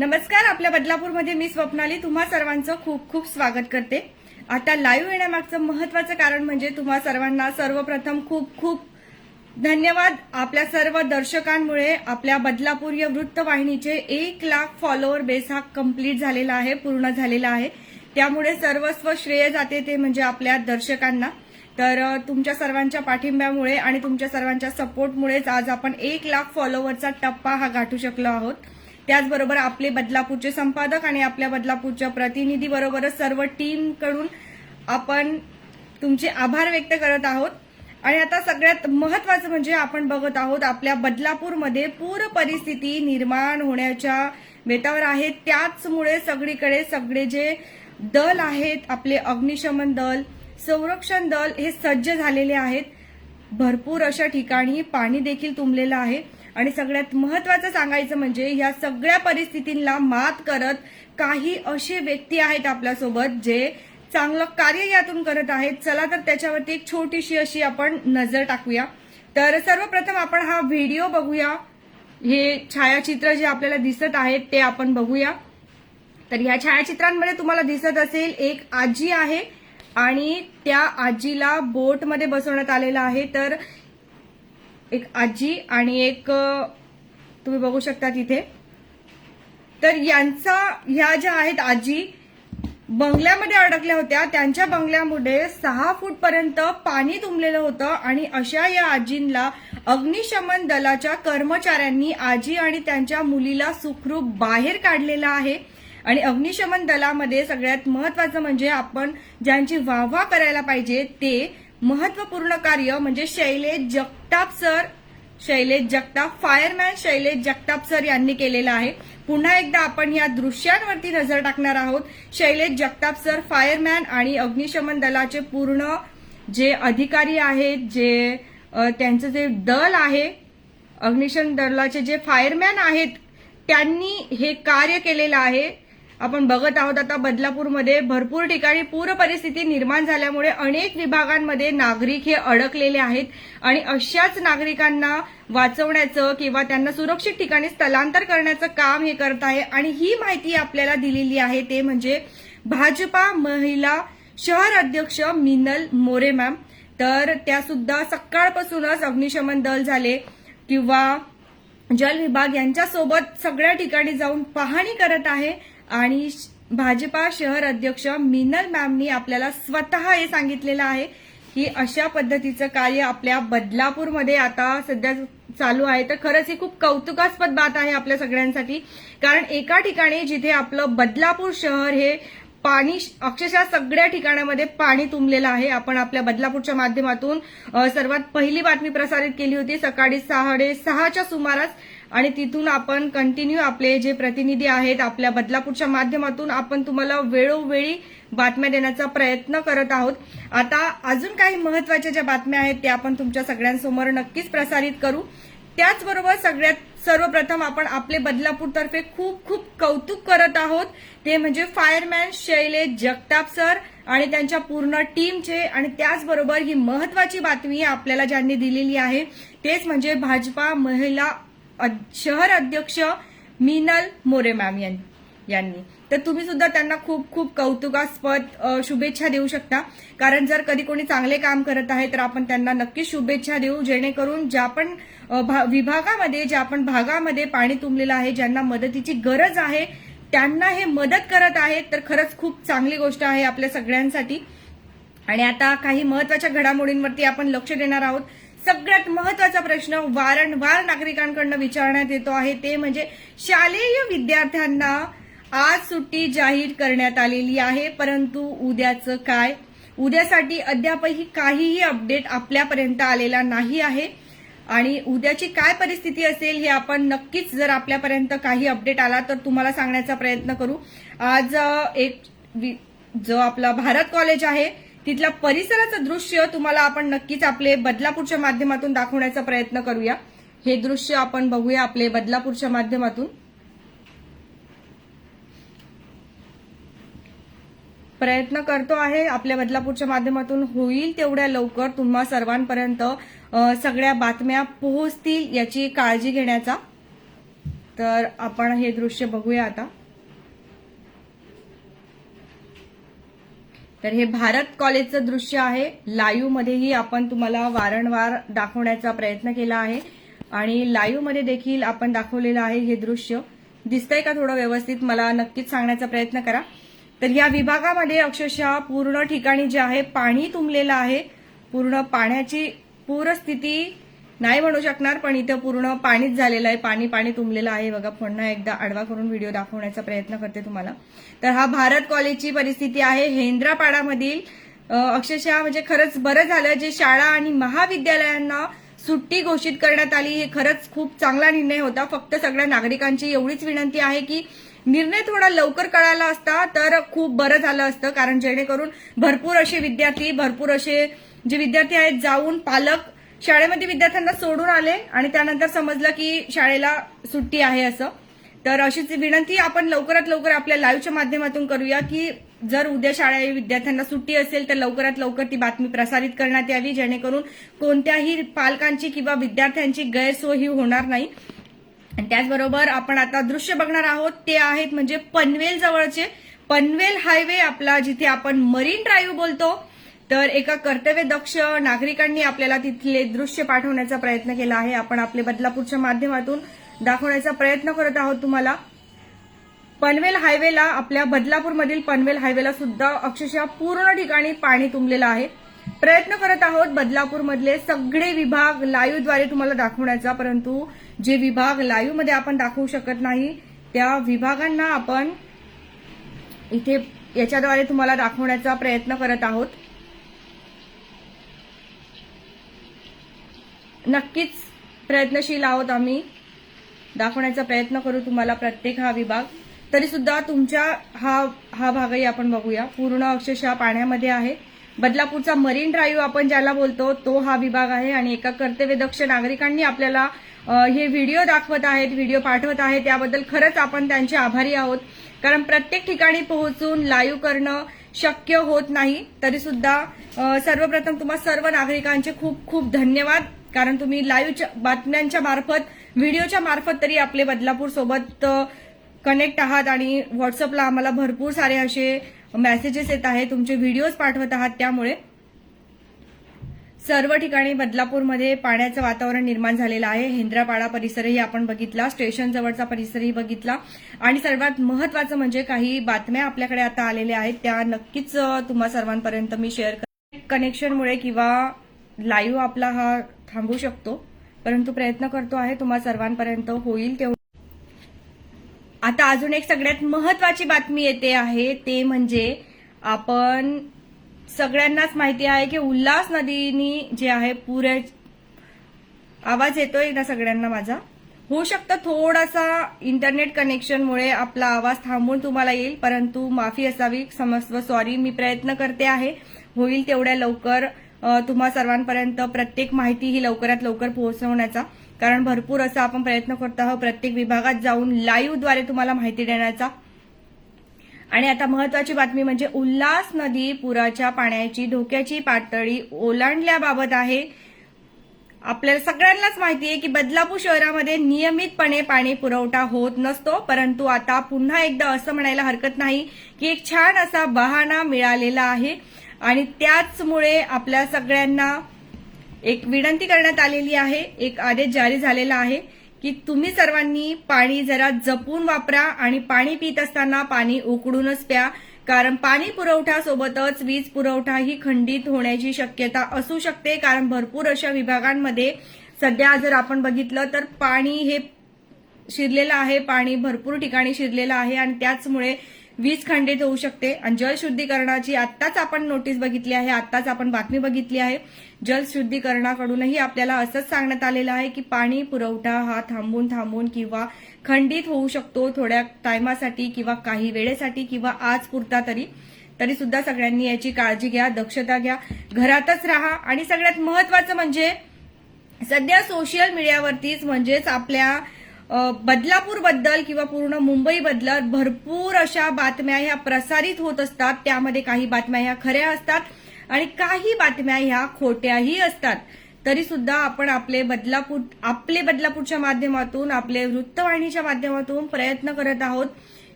नमस्कार आपल्या बदलापूरमध्ये मी स्वप्नाली. तुम्हा सर्वांचं खूप खूप स्वागत करते. आता लाईव्ह येण्यामागचं महत्वाचं कारण म्हणजे तुम्हा सर्वांना सर्वप्रथम खूप खूप धन्यवाद. आपल्या सर्व दर्शकांमुळे आपल्या बदलापूर या वृत्तवाहिनीचे एक लाख फॉलोअर बेस हा कंप्लीट झालेला आहे पूर्ण झालेला आहे. त्यामुळे सर्वस्व श्रेय जाते ते म्हणजे आपल्या दर्शकांना. तर तुमच्या सर्वांच्या पाठिंब्यामुळे आणि तुमच्या सर्वांच्या सपोर्टमुळेच आज आपण एक लाख फॉलोअरचा टप्पा हा गाठू शकलो आहोत. त्याचबरोबर आपले बदलापूरचे संपादक आणि आपल्या बदलापूरच्या प्रतिनिधी बरोबरच सर्व टीमकडून आपण तुमचे आभार व्यक्त करत आहोत. आणि आता सगळ्यात महत्वाचं म्हणजे आपण बघत आहोत आपल्या बदलापूरमध्ये पूर परिस्थिती निर्माण होण्याच्या बेतावर आहे. त्याचमुळे सगळीकडे सगळे जे दल आहेत आपले अग्निशमन दल संरक्षण दल हे सज्ज झालेले आहेत. भरपूर अशा ठिकाणी पाणी देखील तुंबलेलं आहे. आणि सगळ्यात महत्वाचं सांगायचं म्हणजे या सगळ्या परिस्थितींना मात करत काही असे व्यक्ती आहेत आपल्यासोबत जे चांगलं कार्य यातून करत आहेत. चला तर त्याच्यावरती एक छोटीशी अशी आपण नजर टाकूया. तर सर्वप्रथम आपण हा व्हिडिओ बघूया. हे छायाचित्र जे आपल्याला दिसत आहेत ते आपण बघूया. तर या छायाचित्रांमध्ये तुम्हाला दिसत असेल एक आजी आहे आणि त्या आजीला बोटमध्ये बसवण्यात आलेलं आहे. तर एक आजी आणि एक तुम्ही बघू शकता तिथे. तर यांचा ह्या ज्या आहेत आजी बंगल्यामध्ये अडकल्या होत्या. त्यांच्या बंगल्यामध्ये सहा फूट पर्यंत पाणी तुंबलेलं होतं आणि अशा या आजींना अग्निशमन दलाच्या कर्मचाऱ्यांनी आजी आणि त्यांच्या मुलीला सुखरूप बाहेर काढलेलं आहे. आणि अग्निशमन दलामध्ये सगळ्यात महत्वाचं म्हणजे आपण ज्यांची वाहवा करायला पाहिजे ते महत्त्वपूर्ण कार्य म्हणजे Shailesh Jagtap sir Shailesh Jagtap fireman Shailesh Jagtap sir यांनी केलेलं आहे. पुन्हा एकदा आपण या दृश्यांवरती नजर टाकणार आहोत. शैलेश जगताप सर फायरमॅन आणि अग्निशमन दलाचे पूर्ण जे अधिकारी आहेत जे त्यांचं जे दल आहे अग्निशमन दलाचे जे फायरमॅन आहेत त्यांनी हे कार्य केलेलं आहे. आपण बघत आहोत आता बदलापूरमध्ये भरपूर ठिकाणी पूर परिस्थिती निर्माण झाल्यामुळे अनेक विभागांमध्ये नागरिक हे अडकलेले आहेत आणि अशाच नागरिकांना वाचवण्याचं किंवा त्यांना सुरक्षित ठिकाणी स्थलांतर करण्याचं काम हे करत आहे. आणि ही माहिती आपल्याला दिलेली आहे ते म्हणजे भाजपा महिला शहर अध्यक्ष मिनल मोरे मॅम. तर त्या सुद्धा सकाळपासूनच अग्निशमन दल झाले किंवा जल विभाग यांच्यासोबत सगळ्या ठिकाणी जाऊन पाहणी करत आहे. आणि श- भाजपा शहर अध्यक्ष मिनल मॅमनी आपल्याला स्वतः हे सांगितलेलं आहे की अशा पद्धतीचं कार्य आपल्या बदलापूरमध्ये आता सध्या चालू आहे. तर खरंच ही खूप कौतुकास्पद बात आहे आपल्या सगळ्यांसाठी. कारण एका ठिकाणी जिथे आपलं बदलापूर शहर हे पाणी अक्षरशः सगळ्या ठिकाणामध्ये पाणी तुंबलेलं आहे. आपण आपल्या बदलापूरच्या माध्यमातून सर्वात पहिली बातमी प्रसारित केली होती. सकाळी साडे सहाच्या सुमारास आणि तिथून आपण कंटिन्यू आपले जे प्रतिनिधी आहेत आपल्या बदलापूरच्या माध्यमातून आपण तुम्हाला वेळोवेळी बातम्या देण्याचा प्रयत्न करत आहोत. आता अजून काही महत्त्वाच्या ज्या बातम्या आहेत त्या आपण तुमच्या सगळ्यांसमोर नक्कीच प्रसारित करू. त्याचबरोबर सगळ्यात सर्वप्रथम आपण आपले बदलापूर तर्फे खूप खूप कौतुक करत आहोत. ते म्हणजे फायरमॅन शैलेश जगताप सर आणि त्यांच्या पूर्ण टीमचे आणि त्याचबरोबर ही महत्वाची बातमी आपल्याला ज्यांनी दिलेली आहे तेच म्हणजे भाजपा महिला शहर अध्यक्ष मीनल मोरे मॅम यां- यांनी. तर तुम्ही सुद्धा त्यांना खूप खूप कौतुकास्पद शुभेच्छा देऊ शकता. कारण जर कधी कोणी चांगले काम करत आहे तर आपण त्यांना नक्कीच शुभेच्छा देऊ जेणेकरून ज्या पण भा- विभागामध्ये ज्या आपण भागामध्ये पाणी तुंबलेलं आहे ज्यांना मदतीची गरज आहे त्यांना हे मदत करत आहेत तर खरंच खूप चांगली गोष्ट आहे आपल्या सगळ्यांसाठी. आणि आता काही महत्त्वाच्या घडामोडींवरती आपण लक्ष देणार आहोत. सगळ्यात महत्त्वाचा प्रश्न वारंवार नागरिकांकडनं विचारण्यात येतो आहे. ते म्हणजे शालेय विद्यार्थ्यांना आज सुट्टी जाहीर करण्यात आलेली आहे. परंतु उद्याचं काय? उद्यासाठी अद्यापही काहीही अपडेट आपल्यापर्यंत आलेला नाही आहे. आणि उद्याची काय परिस्थिती असेल हे आपण नक्कीच जर आपल्यापर्यंत काही अपडेट आला तर तुम्हाला सांगण्याचा प्रयत्न करू. आज एक वि- जो आपला भारत कॉलेज आहे तिथल्या परिसराचं दृश्य तुम्हाला आपण नक्कीच आपले बदलापूरच्या माध्यमातून दाखवण्याचा प्रयत्न करूया. हे दृश्य आपण बघूया आपले बदलापूरच्या माध्यमातून. प्रयत्न करतो आहे. आपल्या बदलापूरच्या माध्यमातून होईल तेवढ्या लवकर. तुम्हा सर्वांपर्यंत सगळ्या बातम्या पोहोचतील याची काळजी घेण्याचा. तर आपण हे दृश्य बघूया आता. तर हे भारत कॉलेजचं दृश्य आहे. लाईव्ह मध्येही आपण तुम्हाला वारंवार दाखवण्याचा प्रयत्न केला आहे. आणि लाईव्हमध्ये देखील आपण दाखवलेलं आहे हे दृश्य. दिसतंय का थोडं व्यवस्थित? मला नक्कीच सांगण्याचा प्रयत्न करा. तर या विभागामध्ये अक्षरशः पूर्ण ठिकाणी जे आहे पाणी तुंबलेलं आहे. पूर्ण पाण्याची पूरस्थिती नाही म्हणू शकणार पण इथं पूर्ण पाणीच झालेलं आहे. पाणी पाणी तुंबलेलं आहे. बघा पुन्हा एकदा आडवा करून व्हिडिओ दाखवण्याचा प्रयत्न करते तुम्हाला. तर हा भारत कॉलेजची परिस्थिती आहे. हेंद्रापाडामधील अक्षरशः म्हणजे खरंच बरं झालं जे शाळा आणि महाविद्यालयांना सुट्टी घोषित करण्यात आली. हे खरंच खूप चांगला निर्णय होता. फक्त सगळ्या नागरिकांची एवढीच विनंती आहे की निर्णय थोडा लवकर कळाला असता तर खूप बरं झालं असतं. कारण जेणेकरून भरपूर असे विद्यार्थी भरपूर असे जे विद्यार्थी आहेत जाऊन पालक शाळेमध्ये विद्यार्थ्यांना सोडून आले आणि त्यानंतर समजलं की शाळेला सुट्टी आहे असं. तर अशीच विनंती आपण लवकरात लवकर आपल्या लाईव्हच्या माध्यमातून करूया की जर उद्या शाळा विद्यार्थ्यांना सुट्टी असेल तर लवकरात लवकर ती बातमी प्रसारित करण्यात यावी जेणेकरून कोणत्याही पालकांची किंवा विद्यार्थ्यांची गैरसोय ही होणार नाही. आणि त्याचबरोबर आपण आता दृश्य बघणार आहोत ते आहेत म्हणजे पनवेल जवळचे. पनवेल हायवे आपला जिथे आपण मरीन ड्राईव्ह बोलतो. तर एका कर्तव्यदक्ष नागरिकांनी आपल्याला तिथले दृश्य पाठवण्याचा प्रयत्न केला आहे. आपण आपले बदलापूरच्या माध्यमातून दाखवण्याचा प्रयत्न करत आहोत तुम्हाला. पनवेल हायवेला आपल्या बदलापूरमधील पनवेल हायवेला सुद्धा अक्षरशः पूर्ण ठिकाणी पाणी तुंबलेलं आहे. प्रयत्न करत आहोत बदलापूरमधले सगळे विभाग लाईव्हद्वारे तुम्हाला दाखवण्याचा परंतु जे विभाग लाईव्हमध्ये आपण दाखवू शकत नाही त्या विभागांना आपण इथे याच्याद्वारे तुम्हाला दाखवण्याचा प्रयत्न करत आहोत. नक्कीच प्रयत्नशील आहोत आम्ही. दाखवण्याचा प्रयत्न करू तुम्हाला प्रत्येक हा विभाग. तरी सुद्धा तुमच्या हा हा भागही आपण बघूया. पूर्ण अक्षरशः पाण्यामध्ये आहे. बदलापूरचा मरीन ड्राईव्ह आपण ज्याला बोलतो तो हा विभाग आहे आणि एका कर्तव्यदक्ष नागरिकांनी आपल्याला हे व्हिडिओ दाखवत आहेत व्हिडिओ पाठवत आहेत. त्याबद्दल खरंच आपण त्यांचे आभारी आहोत. कारण प्रत्येक ठिकाणी पोहोचून लाईव्ह करणं शक्य होत नाही. तरी सुद्धा सर्वप्रथम तुम्हा सर्व नागरिकांचे खूप खूप धन्यवाद. कारण तुम्ही लाईव्हच्या बातम्यांच्या मार्फत व्हिडिओच्या मार्फत तरी आपले बदलापूर सोबत कनेक्ट आहात आणि व्हॉट्सअपला आम्हाला भरपूर सारे असे मेसेजेस येत आहेत. तुमचे व्हिडिओज पाठवत आहात त्यामुळे. सर्व ठिकाणी बदलापूरमध्ये पाण्याचं वातावरण निर्माण झालेलं आहे. हेंद्रापाडा परिसरही आपण बघितला स्टेशन जवळचा परिसरही बघितला. आणि सर्वात महत्वाचं म्हणजे काही बातम्या आपल्याकडे आता आलेल्या आहेत. त्या नक्कीच तुम्हा सर्वांपर्यंत मी शेअर करेन कनेक्शनमुळे किंवा लाईव्ह आपला हा थांबू शकतो. परंतु प्रयत्न करतो आहे तुम्हा सर्वांपर्यंत होईल तेवढं. आता अजून एक सगळ्यात महत्वाची बातमी येते आहे ते म्हणजे आपण सगळ्यांनाच माहिती आहे की उल्हास नदीनी जे आहे पुऱ्या आवाज येतोय ना सगळ्यांना माझा? होऊ शकतं थोडासा इंटरनेट कनेक्शनमुळे आपला आवाज थांबून तुम्हाला येईल परंतु माफी असावी. समस्त सॉरी मी प्रयत्न करते आहे. होईल तेवढ्या लवकर. तुम्हा सर्वांपर्यंत प्रत्येक माहिती ही लवकरात लवकर पोहोचवण्याचा. कारण भरपूर असा आपण प्रयत्न करत आहोत. प्रत्येक विभागात जाऊन लाईव्हद्वारे तुम्हाला माहिती देण्याचा. आणि आता महत्वाची बातमी म्हणजे उल्हास नदी पुराच्या पाण्याची धोक्याची पातळी ओलांडल्याबाबत आहे. आपल्याला सगळ्यांनाच माहिती आहे की बदलापूर शहरामध्ये नियमितपणे पाणी पुरवठा होत नसतो परंतु आता पुन्हा एकदा असं म्हणायला हरकत नाही की एक छान असा बहाणा मिळालेला आहे. आणि त्याचमुळे आपल्या सगळ्यांना एक विनंती करण्यात आलेली आहे एक आदेश जारी झालेला आहे. की तुम्ही सर्वांनी पाणी जरा जपून वापरा आणि पाणी पित असताना पाणी उकडूनच प्या. कारण पाणी पुरवठा सोबतच वीज पुरवठा ही खंडित होण्याची शक्यता असू शकते. कारण भरपूर अशा विभागांमध्ये सध्या जर आपण बघितलं तर पाणी हे शिरलेलं आहे पाणी भरपूर ठिकाणी शिरलेलं आहे आणि त्याचमुळे वीज खंडित होऊ शकते. आणि जलशुद्धीकरणाची आत्ताच आपण नोटीस बघितली आहे आत्ताच आपण बातमी बघितली आहे. जलशुद्धीकरणाकडूनही आपल्याला असंच सांगण्यात आलेलं आहे की पाणी पुरवठा हा थांबून थांबून किंवा खंडित होऊ शकतो थोड्या टायमासाठी किंवा काही वेळेसाठी किंवा आज पुरता तरी. तरी सुद्धा सगळ्यांनी याची काळजी घ्या दक्षता घ्या. घरातच राहा. आणि सगळ्यात महत्वाचं म्हणजे सध्या सोशल मीडियावरतीच म्हणजेच आपल्या बदलापूरबद्दल किंवा पूर्ण मुंबईबद्दल भरपूर अशा बातम्या ह्या प्रसारित होत असतात. त्यामध्ये काही बातम्या ह्या खऱ्या असतात आणि काही बातम्या ह्या खोट्याही असतात. तरी सुद्धा आपण आपले बदलापूर आपले बदलापूरच्या माध्यमातून आपले वृत्तवाहिनीच्या माध्यमातून प्रयत्न करत आहोत.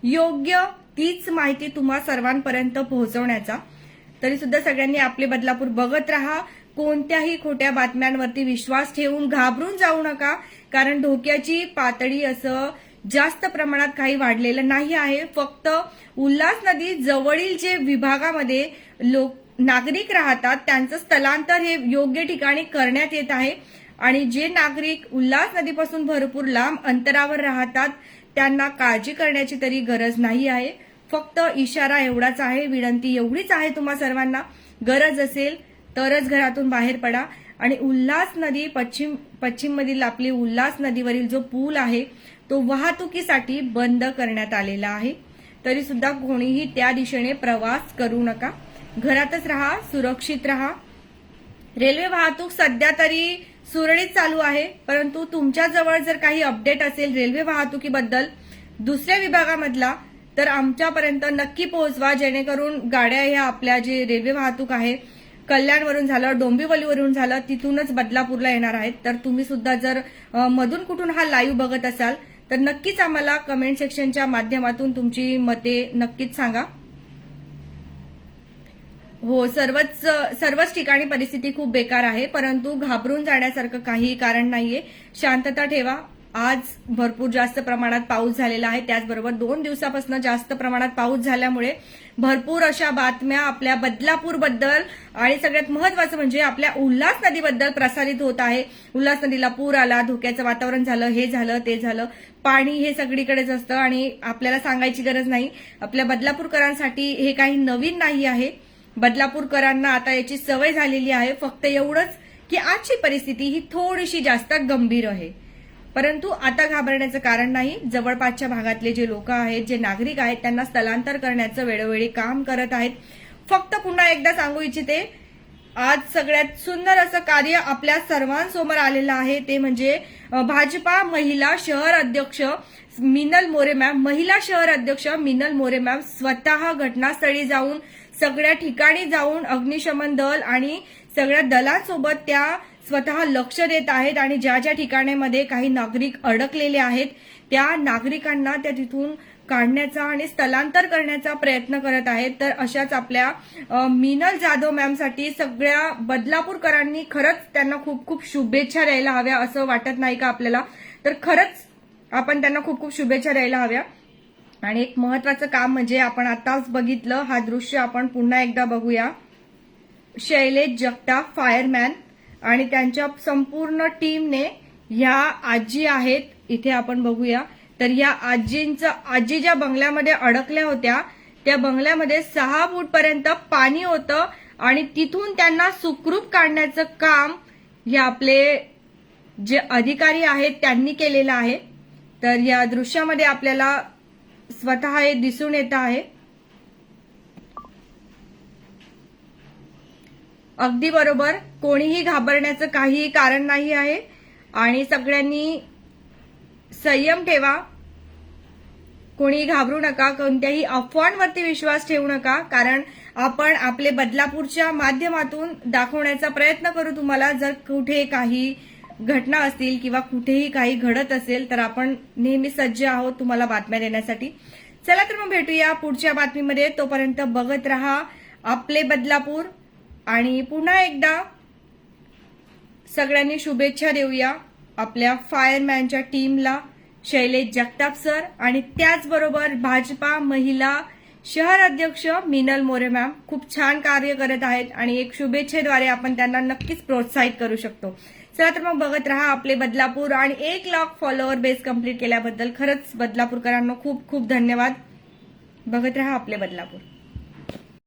योग्य तीच माहिती तुम्हा सर्वांपर्यंत पोहोचवण्याचा. तरी सुद्धा सगळ्यांनी आपले बदलापूर बघत राहा. कोणत्याही खोट्या बातम्यांवरती विश्वास ठेवून घाबरून जाऊ नका कारण धोक्याची पातळी असं जास्त प्रमाणात काही वाढलेलं नाही आहे. फक्त उल्हास नदी जवळील जे विभागामध्ये लोक नागरिक राहतात त्यांचं स्थलांतर हे योग्य ठिकाणी करण्यात येत आहे. आणि जे नागरिक उल्हास नदीपासून भरपूर लांब अंतरावर राहतात त्यांना काळजी करण्याची तरी गरज नाही आहे. फक्त इशारा एवढाच आहे. विनंती एवढीच आहे तुम्हा सर्वांना. गरज असेल तरच घरातून बाहेर पडा. आणि उल्हास नदी पश्चिम पश्चिममधील आपली उल्हास नदीवरील जो पूल आहे तो वाहतुकीसाठी बंद करण्यात आलेला आहे. तरी सुद्धा कोणीही त्या दिशेने प्रवास करू नका. घरातच राहा सुरक्षित राहा. रेल्वे वाहतूक सध्या तरी सुरळीत चालू आहे परंतु तुमच्या जवळ जर काही अपडेट असेल रेल्वे वाहतुकीबद्दल दुसऱ्या विभागामधला तर आमच्यापर्यंत नक्की पोहोचवा जेणेकरून गाड्या ह्या आपल्या जे रेल्वे वाहतूक आहे कल्याणवरून झालं डोंबिवलीवरून झालं तिथूनच बदलापूरला येणार आहेत. तर तुम्ही सुद्धा जर मधून कुठून हा लाईव्ह बघत असाल तर नक्कीच आम्हाला कमेंट सेक्शनच्या माध्यमातून तुमची मते नक्कीच सांगा. हो सर्वच सर्वच ठिकाणी परिस्थिती खूप बेकार आहे परंतु घाबरून जाण्यासारखं काही कारण नाहीये. शांतता ठेवा. आज भरपूर जास्त प्रमाणात पाऊस झालेला आहे. त्याचबरोबर दोन दिवसापासून जास्त प्रमाणात पाऊस झाल्यामुळे भरपूर अशा बातम्या आपल्या बदलापूरबद्दल आणि सगळ्यात महत्वाचं म्हणजे आपल्या उल्हास नदीबद्दल प्रसारित होत आहे. उल्हास नदीला पूर आला धोक्याचं वातावरण झालं हे झालं ते झालं. पाणी हे सगळीकडेच असतं आणि आपल्याला सांगायची गरज नाही. आपल्या बदलापूरकरांसाठी हे काही नवीन नाही आहे. बदलापूरकरांना आता याची सवय झालेली आहे. फक्त एवढंच की आजची परिस्थिती ही थोडीशी जास्त गंभीर आहे. परंतु आता घाबरण्याचं कारण नाही. जवळपासच्या भागातले जे लोक आहेत जे नागरिक आहेत त्यांना स्थलांतर करण्याचं वेळोवेळी काम करत आहेत. फक्त पुन्हा एकदा सांगू इच्छिते आज सगळ्यात सुंदर असं कार्य आपल्या सर्वांसमोर आलेलं आहे. ते म्हणजे भाजपा महिला शहर अध्यक्ष मिनल मोरे मॅम महिला शहर अध्यक्ष मिनल मोरे मॅम स्वतः घटनास्थळी जाऊन सगळ्या ठिकाणी जाऊन अग्निशमन दल आणि सगळ्या दलांसोबत त्या स्वतः लक्ष देत आहेत आणि ज्या ज्या ठिकाणामध्ये काही नागरिक अडकलेले आहेत त्या नागरिकांना त्या तिथून काढण्याचा आणि स्थलांतर करण्याचा प्रयत्न करत आहेत. तर अशाच आपल्या मिनल जाधव मॅमसाठी सगळ्या बदलापूरकरांनी खरंच त्यांना खूप खूप शुभेच्छा द्यायला हव्या असं वाटत नाही का आपल्याला? तर खरंच आपण त्यांना खूप खूप शुभेच्छा द्यायला हव्या. आणि एक महत्वाचं काम म्हणजे आपण आताच बघितलं हा दृश्य आपण पुन्हा एकदा बघूया. शैलेश जगताप फायरमॅन आणि त्यांच्या संपूर्ण टीमने ह्या आजी आहेत इथे आपण बघूया. तर या आजींचं आजी ज्या बंगल्यामध्ये अडकल्या होत्या त्या बंगल्यामध्ये सहा फूट पर्यंत पाणी होतं आणि तिथून त्यांना सुखरूप काढण्याचं काम हे आपले जे अधिकारी आहेत त्यांनी केलेलं आहे. तर या दृश्यामध्ये आपल्याला स्वतः हे दिसून येत आहे. अगदी बरोबर. कोणीही घाबरण्याचं काहीही कारण नाही आहे. आणि सगळ्यांनी संयम ठेवा. कोणी घाबरू नका कोणत्याही अफवांवरती विश्वास ठेवू नका कारण आपण आपले बदलापूरच्या माध्यमातून दाखवण्याचा प्रयत्न करू. तुम्हाला जर कुठे काही घटना असतील किंवा कुठेही काही घडत असेल तर आपण नेहमी सज्ज आहोत तुम्हाला बातम्या देण्यासाठी. चला तर मग भेटूया पुढच्या बातमीमध्ये. तोपर्यंत बघत रहा आपले बदलापूर. आणि पुन्हा एकदा सगळ्यांनी शुभेच्छा देऊया आपल्या फायरमॅनच्या टीमला शैलेश जगताप सर आणि त्याचबरोबर भाजपा महिला शहर अध्यक्ष मिनल मोरे मॅम. खूप छान कार्य करत आहेत आणि एक शुभेच्छेद्वारे आपण त्यांना नक्कीच प्रोत्साहित करू शकतो. चला तर मग बघत राहा आपले बदलापूर आणि एक लाख फॉलोअर बेस कंप्लीट केल्याबद्दल. खरंच बदलापूरकरांना खूप खूप धन्यवाद. बघत राहा आपले बदलापूर.